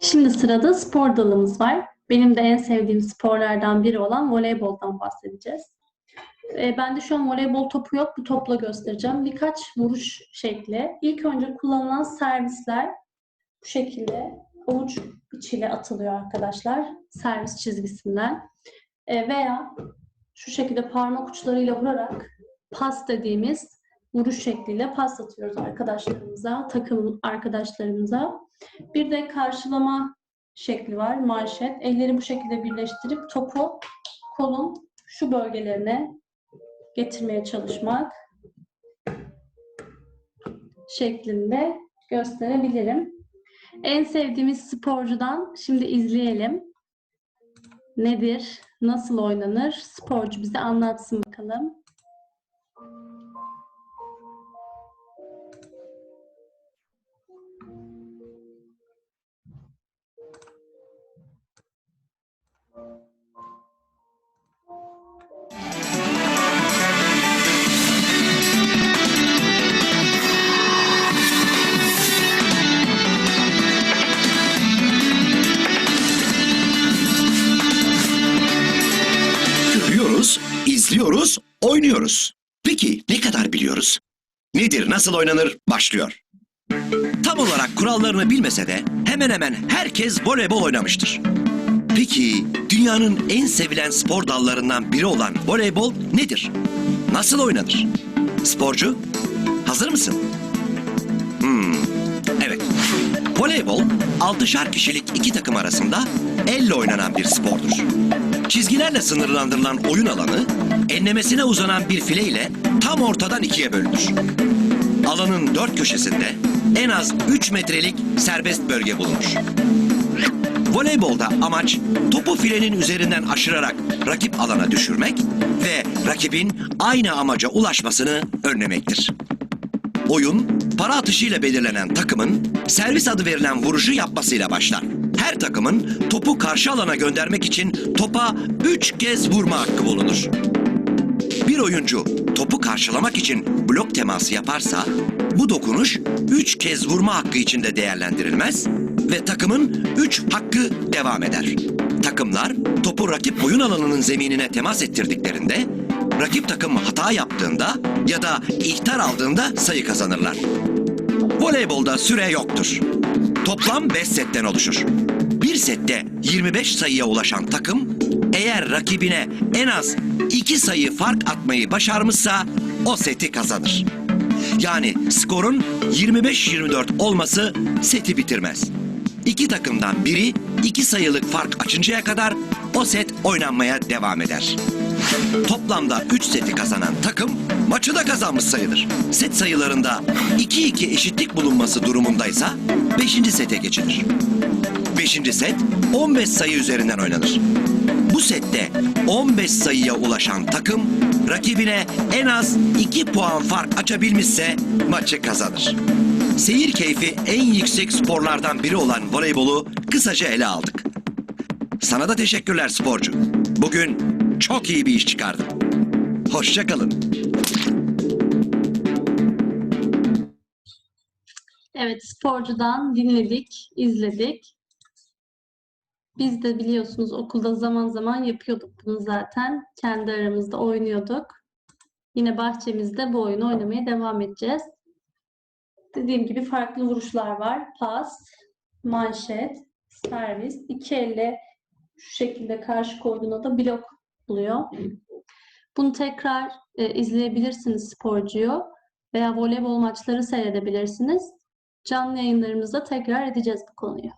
Şimdi sırada spor dalımız var. Benim de en sevdiğim sporlardan biri olan voleyboldan bahsedeceğiz. Ee, bende şu an voleybol topu yok. Bu topla göstereceğim. Birkaç vuruş şekli. İlk önce kullanılan servisler bu şekilde avuç içiyle atılıyor arkadaşlar. Servis çizgisinden. Ee, veya şu şekilde parmak uçlarıyla vurarak pas dediğimiz vuruş şekliyle pas atıyoruz arkadaşlarımıza, takım arkadaşlarımıza. Bir de karşılama şekli var, manşet. Elleri bu şekilde birleştirip topu kolun şu bölgelerine getirmeye çalışmak şeklinde gösterebilirim. En sevdiğimiz sporcudan şimdi izleyelim. Nedir? Nasıl oynanır? Sporcu bize anlatsın bakalım. İzliyoruz, oynuyoruz. Peki ne kadar biliyoruz? Nedir, nasıl oynanır? Başlıyor. Tam olarak kurallarını bilmese de hemen hemen herkes voleybol oynamıştır. Peki dünyanın en sevilen spor dallarından biri olan voleybol nedir? Nasıl oynanır? Sporcu, hazır mısın? Hmm, evet. Voleybol, altışar kişilik iki takım arasında elle oynanan bir spordur. Çizgilerle sınırlandırılan oyun alanı, enlemesine uzanan bir file ile tam ortadan ikiye bölünür. Alanın dört köşesinde en az 3 metrelik serbest bölge bulunur. Voleybolda amaç topu filenin üzerinden aşırarak rakip alana düşürmek ve rakibin aynı amaca ulaşmasını önlemektir. Oyun, para atışıyla belirlenen takımın servis adı verilen vuruşu yapmasıyla başlar. Her takımın topu karşı alana göndermek için topa üç kez vurma hakkı bulunur. Bir oyuncu topu karşılamak için blok teması yaparsa bu dokunuş üç kez vurma hakkı içinde değerlendirilmez ve takımın üç hakkı devam eder. Takımlar topu rakip oyun alanının zeminine temas ettirdiklerinde rakip takım hata yaptığında ya da ihtar aldığında sayı kazanırlar. Voleybolda süre yoktur. Toplam 5 setten oluşur. Bir sette 25 sayıya ulaşan takım eğer rakibine en az 2 sayı fark atmayı başarmışsa o seti kazanır. Yani skorun 25-24 olması seti bitirmez. İki takımdan biri iki sayılık fark açıncaya kadar o set oynanmaya devam eder. Toplamda 3 seti kazanan takım maçı da kazanmış sayılır. Set sayılarında 2-2 eşitlik bulunması durumundaysa 5. sete geçilir. 5. set 15 sayı üzerinden oynanır. Bu sette 15 sayıya ulaşan takım rakibine en az 2 puan fark açabilmişse maçı kazanır. Seyir keyfi en yüksek sporlardan biri olan voleybolu kısaca ele aldık. Sana da teşekkürler sporcu. Bugün çok iyi bir iş çıkardın. Hoşça kalın. Evet, sporcudan dinledik, izledik. Biz de biliyorsunuz okulda zaman zaman yapıyorduk bunu zaten. Kendi aramızda oynuyorduk. Yine bahçemizde bu oyunu oynamaya devam edeceğiz. Dediğim gibi farklı vuruşlar var. Pas, manşet, servis. İki elle şu şekilde karşı koyduğunda da blok buluyor. Bunu tekrar e, izleyebilirsiniz sporcuyu veya voleybol maçları seyredebilirsiniz. Canlı yayınlarımızda tekrar edeceğiz bu konuyu.